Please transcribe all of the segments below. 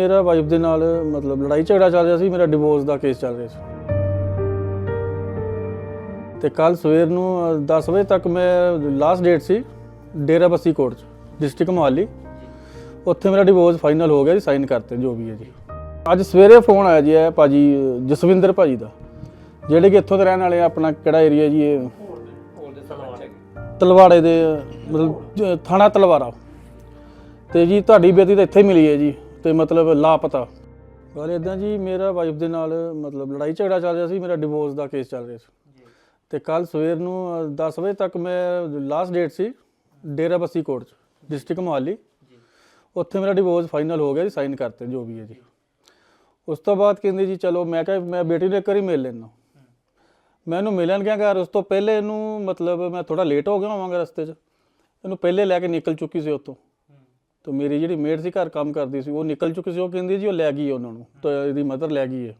ਮੇਰਾ ਵਾਈਫ ਦੇ ਨਾਲ ਮਤਲਬ ਲੜਾਈ ਝਗੜਾ ਚੱਲ ਰਿਹਾ ਸੀ ਮੇਰਾ ਡਿਵੋਰਸ ਦਾ ਕੇਸ ਚੱਲ ਰਿਹਾ ਸੀ। ਤੇ ਕੱਲ ਸਵੇਰ ਨੂੰ ਅ, 10 ਵਜੇ ਤੱਕ ਮੈਂ ਲਾਸਟ ਡੇਟ ਸੀ ਡੇਰਾ ਬੱਸੀ ਕੋਰਟ ਚ ਡਿਸਟ੍ਰਿਕਟ ਮੋਹਾਲੀ। ਉੱਥੇ ਮੇਰਾ ਡਿਵੋਰਸ ਫਾਈਨਲ ਹੋ ਗਿਆ ਜੀ ਸਾਈਨ ਕਰਤੇ ਜੋ ਵੀ ਹੈ ਜੀ। ਅੱਜ ਸਵੇਰੇ ਫੋਨ ਆਇਆ ਜੀ ਇਹ ਭਾਜੀ ਜਸਵਿੰਦਰ ਭਾਜੀ ਦਾ ਜਿਹੜੇ ਕਿ ਇੱਥੋਂ ਦੇ ਰਹਿਣ ਵਾਲੇ ਆ ਆਪਣਾ ਕਿਹੜਾ ਏਰੀਆ ਜੀ ਇਹ? ਤਲਵਾੜੇ ਦੇ ਮਤਲਬ ਥਾਣਾ ਤਲਵਾਰਾ ਤੇ ਜੀ ਤੁਹਾਡੀ ਬੇਟੀ ਤਾਂ ਇੱਥੇ ਮਿਲੀ ਹੈ ਜੀ। ਤੇ ਮਤਲਬ ਲਾਪਤਾ। ਗੱਲ ਇਦਾਂ ਜੀ ਮੇਰਾ ਵਾਈਫ ਦੇ ਨਾਲ ਮਤਲਬ ਲੜਾਈ ਝਗੜਾ ਚੱਲ ਰਿਹਾ ਸੀ ਮੇਰਾ ਡਿਵੋਰਸ ਦਾ ਕੇਸ ਚੱਲ ਰਿਹਾ ਸੀ। ਤੇ ਕੱਲ ਸਵੇਰ ਨੂੰ ਅ, 10 ਵਜੇ ਤੱਕ ਮੈਂ ਲਾਸਟ ਡੇਟ ਸੀ ਡੇਰਾ ਬੱਸੀ ਕੋਰਟ ਚ ਡਿਸਟ੍ਰਿਕਟ ਮੋਹਾਲੀ। ਉੱਥੇ ਮੇਰਾ ਡਿਵੋਰਸ ਫਾਈਨਲ ਹੋ ਗਿਆ ਜੀ ਸਾਈਨ ਕਰਤੇ ਜੋ ਵੀ ਹੈ ਜੀ। ਉਸ ਤੋਂ ਬਾਅਦ ਕਹਿੰਦੇ ਜੀ ਚਲੋ ਮੈਂ ਕਿਹਾ ਮੈਂ ਬੇਟੀ ਨੂੰ ਇੱਕ ਵਾਰੀ ਮਿਲ ਲੈਣਾ ਮੈਂ ਇਹਨੂੰ ਮਿਲਣ ਗਿਆ ਘਰ ਉਸ ਤੋਂ ਪਹਿਲੇ ਇਹਨੂੰ ਮਤਲਬ ਮੈਂ ਥੋੜਾ ਲੇਟ ਹੋ ਗਿਆ ਹੋਵਾਂਗਾ ਰਸਤੇ 'ਚ। ਇਹਨੂੰ ਪਹਿਲੇ ਲੈ ਕੇ ਨਿਕਲ ਚੁੱਕੀ ਸੀ ਉੱਥੋਂ। ਤੇ ਮੇਰੀ ਜਿਹੜੀ ਮੇਡ ਸੀ ਘਰ ਕੰਮ ਕਰਦੀ ਸੀ, ਉਹ ਨਿਕਲ ਚੁੱਕੀ ਸੀ, ਉਹ ਕਹਿੰਦੀ ਜੀ ਉਹ ਲੈ ਗਈ ਹੈ ਉਹਨਾਂ ਨੂੰ, ਤੇ ਇਹਦੀ ਮਦਰ ਲੈ ਗਈ ਹੈ।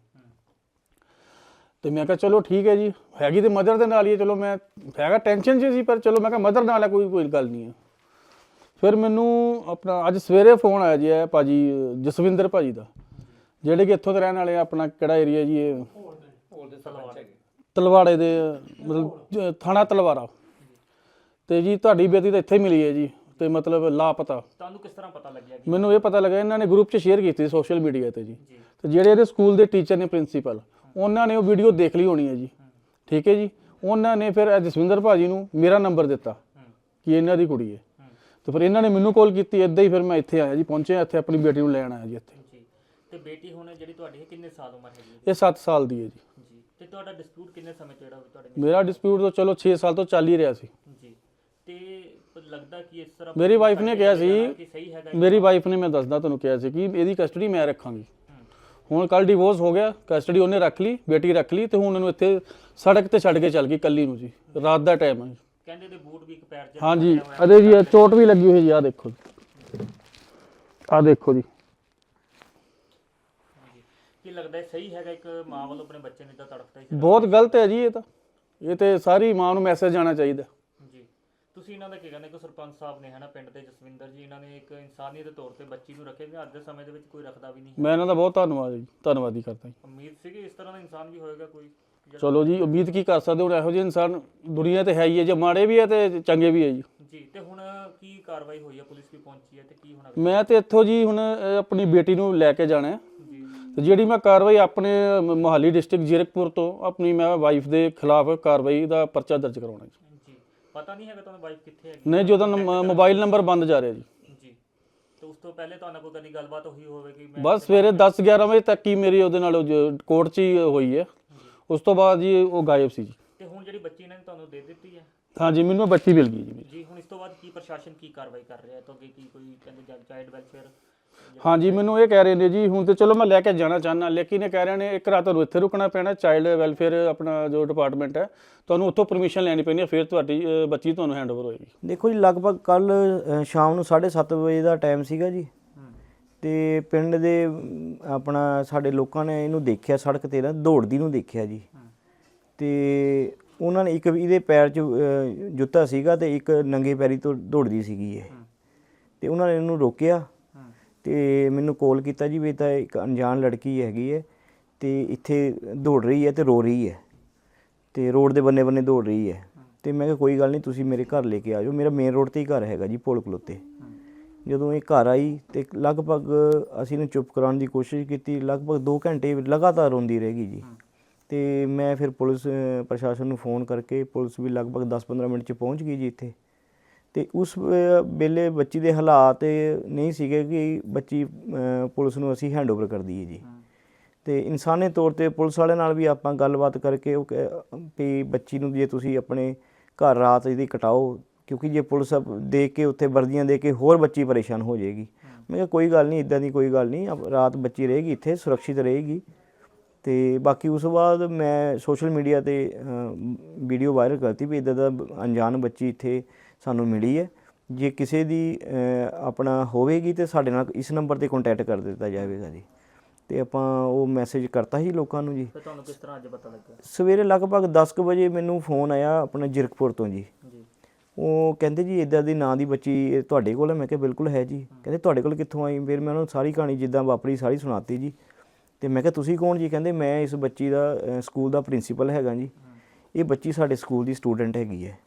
ਤੇ ਮੈਂ ਕਿਹਾ, ਚਲੋ ਠੀਕ ਹੈ ਜੀ, ਹੈਗੀ ਤੇ ਮਦਰ ਦੇ ਨਾਲ ਹੀ ਹੈ, ਚਲੋ ਮੈਂ ਹੈਗਾ ਟੈਨਸ਼ਨ 'ਚ ਸੀ, ਪਰ ਚਲੋ ਮੈਂ ਕਿਹਾ ਮਦਰ ਨਾਲ ਹੈ, ਕੋਈ ਕੋਈ ਗੱਲ ਨਹੀਂ ਹੈ। ਫਿਰ ਮੈਨੂੰ ਆਪਣਾ, ਅੱਜ ਸਵੇਰੇ ਫੋਨ ਆਇਆ ਜੀ ਇਹ ਭਾਜੀ, ਜਸਵਿੰਦਰ ਭਾਜੀ ਦਾ, ਜਿਹੜੇ ਕਿ ਇੱਥੋਂ ਦੇ ਰਹਿਣ ਵਾਲੇ ਆ, ਆਪਣਾ ਕਿਹੜਾ ਏਰੀਆ ਜੀ ਇਹ? ਤਲਵਾੜੇ ਦੇ, ਮਤਲਬ, ਥਾਣਾ ਤਲਵਾਰਾ ਤੇ ਜੀ ਤੁਹਾਡੀ ਬੇਟੀ ਤਾਂ ਇੱਥੇ ਮਿਲੀ ਹੈ ਜੀ। ਤੇ ਮਤਲਬ ਲਾਪਤਾ। ਤੁਹਾਨੂੰ ਕਿਸ ਤਰ੍ਹਾਂ ਪਤਾ ਲੱਗਿਆ ਮੈਨੂੰ ਇਹ ਪਤਾ ਲੱਗਾ ਇਹਨਾਂ ਨੇ ਗਰੁੱਪ 'ਚ ਸ਼ੇਅਰ ਕੀਤੀ ਸੋਸ਼ਲ ਮੀਡੀਆ ਤੇ ਜੀ। ਤੇ ਜਿਹੜੇ ਇਹਦੇ ਸਕੂਲ ਦੇ ਟੀਚਰ ਨੇ ਪ੍ਰਿੰਸੀਪਲ ਉਹਨਾਂ ਨੇ ਉਹ ਵੀਡੀਓ ਦੇਖ ਲਈ ਹੋਣੀ ਹੈ ਜੀ। ਠੀਕ ਹੈ ਜੀ? ਉਹਨਾਂ ਨੇ ਫਿਰ ਜਸਵਿੰਦਰ ਭਾਜੀ ਨੂੰ ਮੇਰਾ ਨੰਬਰ ਦਿੱਤਾ ਕਿ ਇਹਨਾਂ ਦੀ ਕੁੜੀ ਹੈ। ਤੇ ਫਿਰ ਇਹਨਾਂ ਨੇ ਮੈਨੂੰ ਕਾਲ ਕੀਤੀ ਇਦਾਂ ਹੀ ਫਿਰ ਮੈਂ ਇੱਥੇ ਆਇਆ ਜੀ ਪਹੁੰਚਿਆ ਇੱਥੇ ਆਪਣੀ ਬੇਟੀ ਨੂੰ ਲੈਣ ਆਇਆ ਜੀ ਇੱਥੇ। ਜੀ। ਤੇ ਬੇਟੀ ਹੁਣ ਜਿਹੜੀ ਤੁਹਾਡੀ ਹੈ ਕਿੰਨੇ ਸਾਲ ਉਮਰ ਹੈਗੀ ਇਹ 7 ਸਾਲ ਦੀ ਹੈ ਜੀ। ਜੀ। ਤੇ ਤੁਹਾਡਾ ਡਿਸਪਿਊਟ ਕਿੰਨੇ ਸਮੇਂ ਤੋਂ ਜਿਹੜਾ ਤੁਹਾਡੇ ਮੇਰਾ ਡਿਸਪਿਊਟ ਤਾਂ ਚਲੋ 6 ਸਾਲ ਤੋਂ ਚੱਲ ਹੀ ਰਿਹਾ ਸੀ। ਲੱਗਦਾ ਕਿ ਇਸ ਤਰ੍ਹਾਂ ਮੇਰੀ ਵਾਈਫ ਨੇ ਕਿਹਾ ਸੀ ਕਿ ਸਹੀ ਹੈਗਾ ਮੇਰੀ ਵਾਈਫ ਨੇ ਮੈਂ ਦੱਸਦਾ ਤੁਹਾਨੂੰ ਕਿਹਾ ਸੀ ਕਿ ਇਹਦੀ ਕਸਟਡੀ ਮੈਂ ਰੱਖਾਂਗੀ। ਹੁਣ ਕੱਲ ਡਿਵੋਰਸ ਹੋ ਗਿਆ ਕਸਟਡੀ ਉਹਨੇ ਰੱਖ ਲਈ ਬੇਟੀ ਰੱਖ ਲਈ ਤੇ ਹੁਣ ਇਹਨੂੰ ਇੱਥੇ ਸੜਕ ਤੇ ਛੱਡ ਕੇ ਚੱਲ ਗਈ ਕੱਲੀ ਨੂੰ ਜੀ ਰਾਤ ਦਾ ਟਾਈਮ ਹੈ ਕਹਿੰਦੇ ਦੇ ਬੂਟ ਵੀ ਇੱਕ ਪੈਰ 'ਚ ਹਾਂਜੀ ਅਦੇ ਜੀ ਇਹ ਚੋਟ ਵੀ ਲੱਗੀ ਹੋਈ ਜੀ ਆ ਦੇਖੋ ਜੀ। ਆ ਦੇਖੋ ਜੀ। ਕੀ ਲੱਗਦਾ ਹੈ ਸਹੀ ਹੈਗਾ ਇੱਕ ਮਾਂ ਵੱਲੋਂ ਆਪਣੇ ਬੱਚੇ ਨੂੰ ਇਦਾਂ ਤੜਫਦਾ ਹੀ ਬਹੁਤ ਗਲਤ ਹੈ ਜੀ ਇਹ ਤਾਂ। ਇਹ ਤੇ ਸਾਰੀ ਮਾਂ ਨੂੰ ਮੈਸੇਜ ਜਾਣਾ ਚਾਹੀਦਾ। ਤੁਸੀਂ ਇਹਨਾਂ ਦਾ ਕੀ ਕਹਿੰਦੇ ਕਿ ਸਰਪੰਚ ਸਾਹਿਬ ਨੇ ਹਨਾ ਪਿੰਡ ਦੇ ਜਸਵਿੰਦਰ ਜੀ ਇਹਨਾਂ ਨੇ ਇੱਕ ਇਨਸਾਨੀਅਤ ਦੇ ਤੌਰ ਤੇ ਬੱਚੀ ਨੂੰ ਰੱਖਿਆ ਵੀ ਅੱਜ ਦੇ ਸਮੇਂ ਦੇ ਵਿੱਚ ਕੋਈ ਰੱਖਦਾ ਵੀ ਨਹੀਂ ਮੈਂ ਇਹਨਾਂ ਦਾ ਬਹੁਤ ਧੰਨਵਾਦ ਜੀ ਧੰਨਵਾਦੀ ਕਰਦਾ ਜੀ। ਉਮੀਦ ਸੀ ਕਿ ਇਸ ਤਰ੍ਹਾਂ ਦਾ ਇਨਸਾਨ ਵੀ ਹੋਏਗਾ ਕੋਈ? ਚਲੋ ਜੀ ਉਮੀਦ ਕੀ ਕਰ ਸਕਦੇ ਹੁਣ ਇਹੋ ਜਿਹੇ ਇਨਸਾਨ ਦੁਨੀਆ ਤੇ ਹੈ ਹੀ ਹੈ ਜੇ ਮਾੜੇ ਵੀ ਹੈ ਤੇ ਚੰਗੇ ਵੀ ਹੈ ਜੀ। ਜੀ ਤੇ ਹੁਣ ਕੀ ਕਾਰਵਾਈ ਹੋਈ ਹੈ ਪੁਲਿਸ ਵੀ ਪਹੁੰਚੀ ਹੈ ਤੇ ਕੀ ਹੋਣਾ ਮੈਂ ਤੇ ਇੱਥੋਂ ਜੀ ਹੁਣ ਅਹ, ਆਪਣੀ ਬੇਟੀ ਨੂੰ ਲੈ ਕੇ ਜਾਣਾ ਹੈ। ਜੀ। ਤੇ ਜਿਹੜੀ ਮੈਂ ਕਾਰਵਾਈ ਆਪਣੇ ਮ- ਮੋਹਾਲੀ ਡਿਸਟ੍ਰਿਕਟ ਜ਼ੀਰਕਪੁਰ ਤੋਂ ਆਪਣੀ ਮੈਂ ਵਾਈਫ ਦੇ ਖਿਲਾਫ ਕਾਰਵਾਈ ਦਾ ਪਰਚਾ ਦਰਜ ਕਰਾਉਣਾ ਜੀ। ਪਤਾ ਨਹੀਂ ਹੈਗਾ ਤੁਹਾਨੂੰ ਵਾਈਫ ਕਿੱਥੇ ਹੈਗੀ। ਨਹੀਂ ਜੀ ਉਹਦਾ ਨੰਬ- ਮੋਬਾਈਲ ਨੰਬਰ ਬੰਦ ਜਾ ਰਿਹਾ ਜੀ। ਜੀ। ਤੇ ਉਸ ਤੋਂ ਪਹਿਲੇ ਤੁਹਾਨੂੰ ਕੋਈ ਕਦੀ ਗੱਲਬਾਤ ਹੋਈ ਹੋਵੇ ਕਿ ਮੈਂ ਬਸ ਸਵੇਰੇ 10 11 ਵਜੇ ਤੱਕ ਹੀ ਮੇਰੀ ਉਹਦੇ ਨਾਲ ਕੋਰਟ 'ਚ ਹੀ ਹੋਈ ਹੈ। ਉਸ ਤੋਂ ਬਾਅਦ ਜੀ ਉਹ ਗਾਇਬ ਸੀ ਜੀ। ਤੇ ਹੁਣ ਜਿਹੜੀ ਬੱਚੀ ਇਹਨਾਂ ਨੇ ਤੁਹਾਨੂੰ ਦੇ ਦਿੱਤੀ ਹੈ? ਹਾਂਜੀ ਮੈਨੂੰ ਬੱਚੀ ਮਿਲ ਗਈ ਜੀ ਮੇਰੀ। ਜੀ ਹੁਣ ਇਸ ਤੋਂ ਬਾਅਦ ਕੀ ਪ੍ਰਸ਼ਾਸਨ ਕੀ ਕਾਰਵਾਈ ਕਰ ਰਿਹਾ ਹੈ? ਤੋਂ ਅੱਗੇ ਕੀ ਕੋਈ ਕਹਿੰਦੇ ਚਾਈਲਡ ਵੈਲਫੇਅਰ ਹਾਂਜੀ ਮੈਨੂੰ ਇਹ ਕਹਿ ਰਹੇ ਨੇ ਜੀ ਹੁਣ ਤੇ ਚਲੋ ਮੈਂ ਲੈ ਕੇ ਜਾਣਾ ਚਾਹਨਾ ਲੇਕਿਨ ਇਹ ਕਹਿ ਰਹੇ ਨੇ ਇੱਕ ਰਾਤ ਤੁਹਾਨੂੰ ਇੱਥੇ ਰੁਕਣਾ ਪੈਣਾ ਚਾਈਲਡ ਵੈਲਫੇਅਰ ਆਪਣਾ ਜੋ ਡਿਪਾਰਟਮੈਂਟ ਹੈ ਤੁਹਾਨੂੰ ਉੱਥੋਂ ਪਰਮਿਸ਼ਨ ਲੈਣੀ ਪੈਣੀ ਹੈ ਫਿਰ ਤੁਹਾਡੀ ਅ, ਬੱਚੀ ਤੁਹਾਨੂੰ ਹੈਂਡਓਵਰ ਹੋਏਗੀ। ਦੇਖੋ ਜੀ ਲਗਭਗ ਕੱਲ ਸ਼ਾਮ ਨੂੰ 7:30 ਵਜੇ ਦਾ ਟਾਈਮ ਸੀਗਾ ਜੀ। ਤੇ ਪਿੰਡ ਦੇ ਅਮ, ਆਪਣਾ ਸਾਡੇ ਲੋਕਾਂ ਨੇ ਇਹਨੂੰ ਦੇਖਿਆ ਸੜਕ ਤੇ ਨਾ ਦੌੜਦੀ ਨੂੰ ਦੇਖਿਆ ਜੀ। ਤੇ ਉਹਨਾਂ ਨੇ ਇੱਕ ਇਹਦੇ ਪੈਰ 'ਚ ਅ, ਜੁੱਤਾ ਸੀਗਾ ਤੇ ਇੱਕ ਨੰਗੇ ਪੈਰੀ ਤੋਂ ਦੌੜਦੀ ਸੀਗੀ ਇਹ। ਤੇ ਉਹਨਾਂ ਨੇ ਇਹਨੂੰ ਰੋਕਿਆ ਤੇ ਮੈਨੂੰ ਕਾਲ ਕੀਤਾ ਜੀ ਵੀ ਇਹ ਤਾਂ ਇੱਕ ਅਣਜਾਣ ਲੜਕੀ ਹੈਗੀ ਹੈ ਤੇ ਇੱਥੇ ਦੌੜ ਰਹੀ ਹੈ ਤੇ ਰੋ ਰਹੀ ਹੈ ਤੇ ਰੋਡ ਦੇ ਬੰਨੇ ਬੰਨੇ ਦੌੜ ਰਹੀ ਹੈ। ਤੇ ਮੈਂ ਕਿਹਾ ਕੋਈ ਗੱਲ ਨਹੀਂ, ਤੁਸੀਂ ਮੇਰੇ ਘਰ ਲੈ ਕੇ ਆ ਜਾਓ। ਮੇਰਾ ਮੇਨ ਰੋਡ ਤੇ ਹੀ ਘਰ ਹੈਗਾ ਜੀ, ਪੁਲ ਖਲੋਤੇ। ਜਦੋਂ ਇਹ ਘਰ ਆਈ ਤੇ ਲਗਭਗ ਅਸੀਂ ਇਹਨੂੰ ਚੁੱਪ ਕਰਾਉਣ ਦੀ ਕੋਸ਼ਿਸ਼ ਕੀਤੀ। ਲਗਭਗ 2 ਘੰਟੇ ਲਗਾਤਾਰ ਰੋਂਦੀ ਰਹੇਗੀ ਜੀ। ਤੇ ਮੈਂ ਫਿਰ ਪੁਲਿਸ ਪ੍ਰਸ਼ਾਸਨ ਨੂੰ ਫੋਨ ਕਰਕੇ ਪੁਲਿਸ ਵੀ ਲਗਭਗ 10-15 ਮਿੰਟ ਚ ਪਹੁੰਚ ਗਈ ਜੀ ਇੱਥੇ। ਤੇ ਉਸ ਵੇਲੇ ਬੱਚੀ ਦੇ ਹਾਲਾਤ ਨਹੀਂ ਸੀਗੇ ਕਿ ਬੱਚੀ ਪੁਲਿਸ ਨੂੰ ਅਸੀਂ ਹੈਂਡਓਵਰ ਕਰ ਦਈਏ ਜੀ। ਤੇ ਇਨਸਾਨੀ ਤੌਰ ਤੇ ਪੁਲਿਸ ਵਾਲਿਆਂ ਨਾਲ ਵੀ ਆਪਾਂ ਗੱਲਬਾਤ ਕਰਕੇ ਉਹ ਵੀ ਬੱਚੀ ਨੂੰ ਜੇ ਤੁਸੀਂ ਆਪਣੇ ਘਰ ਰਾਤ ਇਹਦੀ ਕਟਾਓ ਕਿਉਂਕਿ ਜੇ ਪੁਲਿਸ ਦੇਖ ਕੇ ਉੱਥੇ ਵਰਦੀਆਂ ਦੇ ਕੇ ਹੋਰ ਬੱਚੀ ਪਰੇਸ਼ਾਨ ਹੋ ਜਾਏਗੀ। ਮੈਂ ਕਿਹਾ ਕੋਈ ਗੱਲ ਨਹੀਂ ਇਦਾਂ ਦੀ ਕੋਈ ਗੱਲ ਨਹੀਂ ਰਾਤ ਬੱਚੀ ਰਹੇਗੀ ਇੱਥੇ ਸੁਰੱਖਿਅਤ ਰਹੇਗੀ। ਤੇ ਬਾਕੀ ਉਸ ਤੋਂ ਬਾਅਦ ਮੈਂ ਸੋਸ਼ਲ ਮੀਡੀਆ ਤੇ ਵੀਡੀਓ ਵਾਇਰਲ ਕਰਤੀ ਵੀ ਇਦਾਂ ਦਾ ਅਣਜਾਣ ਬੱਚੀ ਇੱਥੇ ਸਾਨੂੰ ਮਿਲੀ ਹੈ। ਜੇ ਕਿਸੇ ਦੀ ਆਪਣਾ ਹੋਵੇਗੀ ਤੇ ਸਾਡੇ ਨਾਲ ਇਸ ਨੰਬਰ ਤੇ ਕੰਟੈਕਟ ਕਰ ਦਿੱਤਾ ਜਾਵੇਗਾ ਜੀ। ਤੇ ਆਪਾਂ ਉਹ ਮੈਸੇਜ ਕਰਤਾ ਸੀ ਲੋਕਾਂ ਨੂੰ ਜੀ। ਤੇ ਤੁਹਾਨੂੰ ਕਿਸ ਤਰ੍ਹਾਂ ਅੱਜ ਪਤਾ ਲੱਗਿਆ? ਸਵੇਰੇ ਲਗਭਗ 10 ਕੁ ਵਜੇ ਮੈਨੂੰ ਫੋਨ ਆਇਆ ਆਪਣਾ ਜਿਰਕਪੁਰ ਤੋਂ ਜੀ। ਜੀ। ਉਹ ਕਹਿੰਦੇ ਜੀ ਇਦਾਂ ਦੀ ਨਾਂ ਦੀ ਬੱਚੀ ਤੁਹਾਡੇ ਕੋਲ ਹੈ? ਮੈਂ ਕਿਹਾ ਬਿਲਕੁਲ ਹੈ ਜੀ। ਕਹਿੰਦੇ ਤੁਹਾਡੇ ਕੋਲ ਕਿੱਥੋਂ ਆਈ? ਫਿਰ ਮੈਂ ਉਹਨਾਂ ਨੂੰ ਸਾਰੀ ਕਹਾਣੀ ਜਿੱਦਾਂ ਵਾਪਰੀ ਸਾਰੀ ਸੁਣਾਤੀ ਜੀ। ਤੇ ਮੈਂ ਕਿਹਾ ਤੁਸੀਂ ਕੌਣ ਜੀ? ਕਹਿੰਦੇ ਮੈਂ ਇਸ ਬੱਚੀ ਦਾ ਸਕੂਲ ਦਾ ਪ੍ਰਿੰਸੀਪਲ ਹੈਗਾ ਜੀ। ਇਹ ਬੱਚੀ ਸਾਡੇ ਸਕੂਲ ਦੀ ਸਟੂਡੈਂਟ ਹੈਗੀ ਹੈ।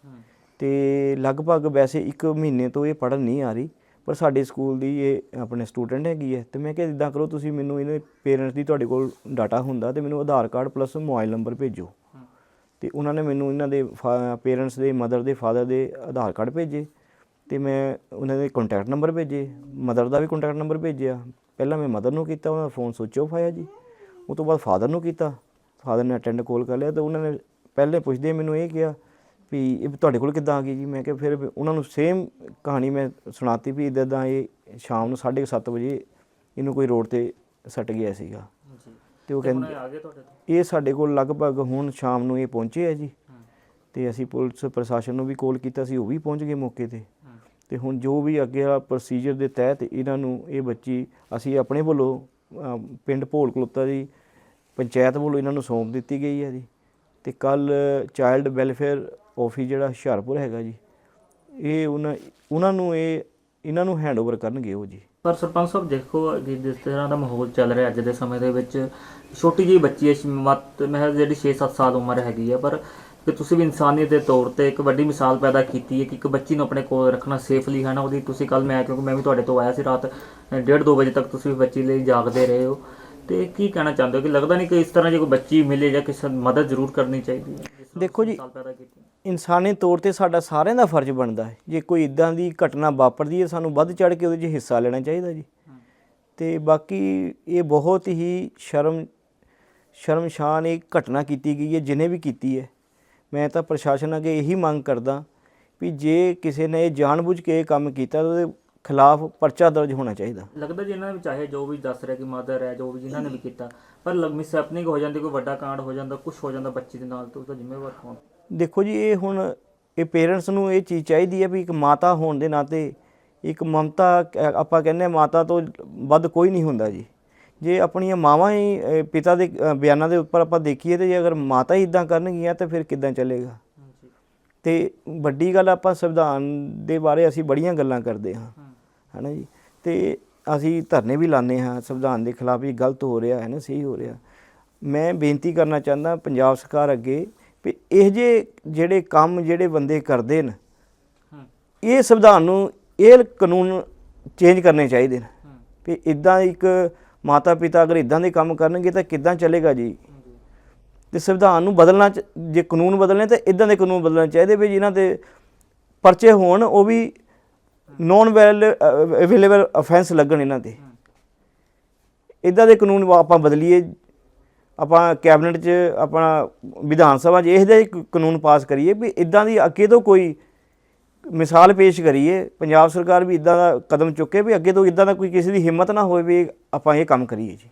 ਤੇ ਲਗਭਗ ਵੈਸੇ 1 ਮਹੀਨੇ ਤੋਂ ਇਹ ਪੜਨ ਨਹੀਂ ਆ ਰਹੀ, ਪਰ ਸਾਡੇ ਸਕੂਲ ਦੀ ਇਹ ਆਪਣੇ ਸਟੂਡੈਂਟ ਹੈਗੀ ਹੈ, ਤੇ ਮੈਂ ਕਿਹਾ ਇਦਾਂ ਕਰੋ ਤੁਸੀਂ ਮੈਨੂੰ ਇਹਦੇ ਪੇਰੈਂਟਸ ਦੀ ਤੁਹਾਡੇ ਕੋਲ ਡਾਟਾ ਹੁੰਦਾ ਤੇ ਮੈਨੂੰ Aadhaar card plus mobile number ਭੇਜੋ। ਤੇ ਉਹਨਾਂ ਨੇ ਮੈਨੂੰ ਇਹਨਾਂ ਦੇ ਪੇਰੈਂਟਸ ਦੇ, ਮਦਰ ਦੇ, ਫਾਦਰ ਦੇ ਆਧਾਰ ਕਾਰਡ ਭੇਜੇ ਤੇ ਮੈਂ ਉਹਨਾਂ ਦੇ ਕੰਟੈਕਟ ਨੰਬਰ ਭੇਜੇ, ਮਦਰ ਦਾ ਵੀ ਕੰਟੈਕਟ ਨੰਬਰ ਭੇਜਿਆ। ਪਹਿਲਾਂ ਮੈਂ ਮਦਰ ਨੂੰ ਕੀਤਾ, ਉਹਨਾਂ ਦਾ ਫੋਨ ਸੁਚ ਆਫ ਆਇਆ ਜੀ। ਉਹ ਤੋਂ ਬਾਅਦ ਫਾਦਰ ਨੂੰ ਕੀਤਾ, ਫਾਦਰ ਨੇ ਅਟੈਂਡ ਕਾਲ ਕਰ ਲਿਆ ਤੇ ਉਹਨਾਂ ਨੇ ਪਹਿਲੇ ਪੁੱਛਦੇ ਮੈਨੂੰ ਇਹ ਕਿਹਾ ਵੀ ਇਹ ਤੁਹਾਡੇ ਕੋਲ ਕਿੱਦਾਂ ਆ ਗਈ ਜੀ? ਮੈਂ ਕਿਹਾ ਫਿਰ ਉਹਨਾਂ ਨੂੰ ਸੇਮ ਕਹਾਣੀ ਮੈਂ ਸੁਣਾਤੀ ਵੀ ਇਦਾਂ ਦਾ ਇਹ ਸ਼ਾਮ ਨੂੰ 7:30 ਵਜੇ ਇਹਨੂੰ ਕੋਈ ਰੋਡ ਤੇ ਸੱਟ ਗਿਆ ਸੀਗਾ। ਤੇ ਉਹ ਕਹਿੰਦੇ ਇਹ ਆ ਸਾਡੇ ਕੋਲ ਲਗਭਗ ਹੁਣ ਸ਼ਾਮ ਨੂੰ ਇਹ ਪਹੁੰਚੇ ਆ ਜੀ। ਤੇ ਅਸੀਂ ਪੁਲਿਸ ਪ੍ਰਸ਼ਾਸਨ ਨੂੰ ਵੀ ਕਾਲ ਕੀਤਾ ਸੀ ਉਹ ਵੀ ਪਹੁੰਚ ਗਏ ਮੌਕੇ ਤੇ। ਤੇ ਹੁਣ ਜੋ ਵੀ ਅੱਗੇ ਵਾਲਾ ਪ੍ਰੋਸੀਜਰ ਦੇ ਤਹਿਤ ਇਹਨਾਂ ਨੂੰ ਇਹ ਬੱਚੀ ਅਸੀਂ ਆਪਣੇ ਵੱਲੋਂ ਪਿੰਡ ਭੋਲ ਕਲੋਤਾ ਦੀ ਪੰਚਾਇਤ ਵੱਲੋਂ ਇਹਨਾਂ ਨੂੰ ਸੌਂਪ ਦਿੱਤੀ ਗਈ ਹੈ ਜੀ। ਤੇ ਕੱਲ ਚਾਈਲਡ ਵੈਲਫੇਅਰ ਆਫਿਸ ਜਿਹੜਾ ਹੁਸ਼ਿਆਰਪੁਰ ਹੈਗਾ ਜੀ ਇਹ ਉਹਨਾਂ ਉਹਨਾਂ ਨੂੰ ਇਹ ਇਹਨਾਂ ਨੂੰ ਹੈਂਡਓਵਰ ਕਰਨਗੇ ਉਹ ਜੀ। ਪਰ ਸਰਪੰਚ ਸਾਹਿਬ ਦੇਖੋ ਕਿ ਜਿਸ ਤਰ੍ਹਾਂ ਦਾ ਮਾਹੌਲ ਚੱਲ ਰਿਹਾ ਅੱਜ ਦੇ ਸਮੇਂ ਦੇ ਵਿੱਚ ਛੋਟੀ ਜਿਹੀ ਬੱਚੀ ਹੈ ਮਤ ਮਹਿਜ਼ ਜਿਹੜੀ 6-7 ਸਾਲ ਉਮਰ ਹੈਗੀ ਹੈ ਪਰ ਕਿ ਤੁਸੀਂ ਵੀ ਇਨਸਾਨੀਅਤ ਦੇ ਤੌਰ ਤੇ ਇੱਕ ਵੱਡੀ ਮਿਸਾਲ ਪੈਦਾ ਕੀਤੀ ਹੈ ਕਿ ਇੱਕ ਬੱਚੀ ਨੂੰ ਆਪਣੇ ਕੋਲ ਰੱਖਣਾ ਸੇਫਲੀ ਹੈ ਨਾ ਉਹਦੀ ਤੁਸੀਂ ਕੱਲ ਮੈਂ ਕਿਉਂਕਿ ਮੈਂ ਵੀ ਤੁਹਾਡੇ ਤੋਂ ਆਇਆ ਸੀ ਰਾਤ 1:30 ਵਜੇ ਤੱਕ ਤੁਸੀਂ ਬੱਚੀ ਲਈ ਜਾਗਦੇ ਰਹੇ ਹੋ। ਤੇ ਕੀ ਕਹਿਣਾ ਚਾਹੁੰਦੇ ਹੋ ਕਿ ਲੱਗਦਾ ਨਹੀਂ ਕਿ ਇਸ ਤਰ੍ਹਾਂ ਜੇ ਕੋਈ ਬੱਚੀ ਮਿਲੇ ਜਾਂ ਕਿਸੇ ਨੂੰ ਮਦਦ ਜ਼ਰੂਰ ਕਰਨੀ ਚਾਹੀਦੀ ਹੈ ਦੇਖੋ ਜੀ, ਪੈਦਾ ਕੀਤੀ ਇਨਸਾਨੀ ਤੌਰ ਤੇ ਸਾਡਾ ਸਾਰਿਆਂ ਦਾ ਫਰਜ਼ ਬਣਦਾ ਹੈ। ਜੇ ਕੋਈ ਇਦਾਂ ਦੀ ਘਟਨਾ ਵਾਪਰਦੀ ਹੈ ਸਾਨੂੰ ਵੱਧ ਚੜ ਕੇ ਉਹਦੇ 'ਚ ਹਿੱਸਾ ਲੈਣਾ ਚਾਹੀਦਾ ਜੀ। ਤੇ ਬਾਕੀ ਇਹ ਬਹੁਤ ਹੀ ਸ਼ਰਮ ਸ਼ਰਮਸ਼ਾਨ ਇੱਕ ਘਟਨਾ ਕੀਤੀ ਗਈ ਹੈ ਜਿਹਨੇ ਵੀ ਕੀਤੀ ਹੈ। ਮੈਂ ਤਾਂ ਪ੍ਰਸ਼ਾਸਨ ਅੱਗੇ ਇਹੀ ਮੰਗ ਕਰਦਾ ਵੀ ਜੇ ਕਿਸੇ ਨੇ ਇਹ ਜਾਣਬੁੱਝ ਕੇ ਇਹ ਕੰਮ ਕੀਤਾ ਤਾਂ ਉਹਦੇ ਖਿਲਾਫ ਪਰਚਾ ਦਰਜ ਹੋਣਾ ਚਾਹੀਦਾ। ਲੱਗਦਾ ਜੀ ਇਹਨਾਂ ਨੇ ਚਾਹੇ ਜੋ ਵੀ ਦੱਸ ਰਿਹਾ ਕਿ ਮਦਰ ਹੈ ਜੋ ਵੀ ਜਿਨ੍ਹਾਂ ਨੇ ਵੀ ਕੀਤਾ ਪਰ ਮਿਸ ਹੈਪਨਿੰਗ ਹੋ ਜਾਂਦੀ ਕੋਈ ਵੱਡਾ ਕਾਂਡ ਹੋ ਜਾਂਦਾ ਕੁਝ ਹੋ ਜਾਂਦਾ ਬੱਚੀ ਦੇ ਨਾਲ ਤਾਂ ਉਹਦਾ ਜ਼ਿੰਮੇਵਾਰ ਕੌਣ? ਦੇਖੋ ਜੀ ਇਹ ਹੁਣ ਇਹ ਪੇਰੈਂਟਸ ਨੂੰ ਇਹ ਚੀਜ਼ ਚਾਹੀਦੀ ਹੈ ਵੀ ਇੱਕ ਮਾਤਾ ਹੋਣ ਦੇ ਨਾਤੇ ਇੱਕ ਮਮਤਾ ਆਪਾਂ ਕਹਿੰਦੇ ਮਾਤਾ ਤੋਂ ਵੱਧ ਕੋਈ ਨਹੀਂ ਹੁੰਦਾ ਜੀ। ਜੇ ਆਪਣੀਆਂ ਮਾਵਾਂ ਹੀ ਪਿਤਾ ਦੇ ਬਿਆਨਾਂ ਦੇ ਉੱਪਰ ਆਪਾਂ ਦੇਖੀਏ ਤੇ ਜੇ ਅਗਰ ਮਾਤਾ ਹੀ ਇਦਾਂ ਕਰਨਗੀਆਂ ਤਾਂ ਫਿਰ ਕਿੱਦਾਂ ਚੱਲੇਗਾ? ਤੇ ਵੱਡੀ ਗੱਲ ਆਪਾਂ ਸੰਵਿਧਾਨ ਦੇ ਬਾਰੇ ਅਸੀਂ ਬੜੀਆਂ ਗੱਲਾਂ ਕਰਦੇ ਹਾਂ। ਹਨਾ ਜੀ? ਤੇ ਅਸੀਂ ਧਰਨੇ ਵੀ ਲਾਉਂਦੇ ਹਾਂ ਸੰਵਿਧਾਨ ਦੇ ਖਿਲਾਫ ਵੀ ਗਲਤ ਹੋ ਰਿਹਾ ਹੈ ਨਾ ਸਹੀ ਹੋ ਰਿਹਾ। ਮੈਂ ਬੇਨਤੀ ਕਰਨਾ ਚਾਹੁੰਦਾ ਪੰਜਾਬ ਸਰਕਾਰ ਅੱਗੇ ਵੀ ਇਹ ਜੇ ਜਿਹੜੇ ਕੰਮ ਜਿਹੜੇ ਬੰਦੇ ਕਰਦੇ ਨੇ ਇਹ ਸੰਵਿਧਾਨ ਨੂੰ ਇਹ ਕਾਨੂੰਨ ਚੇਂਜ ਕਰਨੇ ਚਾਹੀਦੇ ਨੇ। ਵੀ ਇਦਾਂ ਇੱਕ ਮਾਤਾ ਪਿਤਾ ਅਗਰ ਇਦਾਂ ਦੇ ਕੰਮ ਕਰਨਗੇ ਤਾਂ ਕਿੱਦਾਂ ਚੱਲੇਗਾ ਜੀ? ਤੇ ਸੰਵਿਧਾਨ ਨੂੰ ਬਦਲਣਾ ਜੇ ਕਾਨੂੰਨ ਬਦਲਣੇ ਤਾਂ ਇਦਾਂ ਦੇ ਕਾਨੂੰਨ ਬਦਲਣੇ ਚਾਹੀਦੇ ਵੀ ਜਿਨ੍ਹਾਂ ਦੇ ਪਰਚੇ ਹੋਣ ਉਹ ਵੀ ਨੋਨ ਵੈਲ ਅਵੇਲੇਬਲ ਅਫੈਂਸ ਲੱਗਣ ਇਹਨਾਂ ਤੇ। ਇਦਾਂ ਦੇ ਕਾਨੂੰਨ ਆਪਾਂ ਬਦਲੀਏ ਆਪਾਂ ਕੈਬਨਿਟ 'ਚ ਆਪਣਾ ਵਿਧਾਨ ਸਭਾ 'ਚ ਇਹੋ ਜਿਹਾ ਕਾਨੂੰਨ ਪਾਸ ਕਰੀਏ ਵੀ ਇਦਾਂ ਦੀ ਅੱਗੇ ਤੋਂ ਕੋਈ ਮਿਸਾਲ ਪੇਸ਼ ਕਰੀਏ, ਪੰਜਾਬ ਸਰਕਾਰ ਵੀ ਇਦਾਂ ਦਾ ਕਦਮ ਚੁੱਕੇ ਵੀ ਅੱਗੇ ਤੋਂ ਇਦਾਂ ਦਾ ਕੋਈ ਕਿਸੇ ਦੀ ਹਿੰਮਤ ਨਾ ਹੋਵੇ ਵੀ ਆਪਾਂ ਇਹ ਕੰਮ ਕਰੀਏ ਜੀ।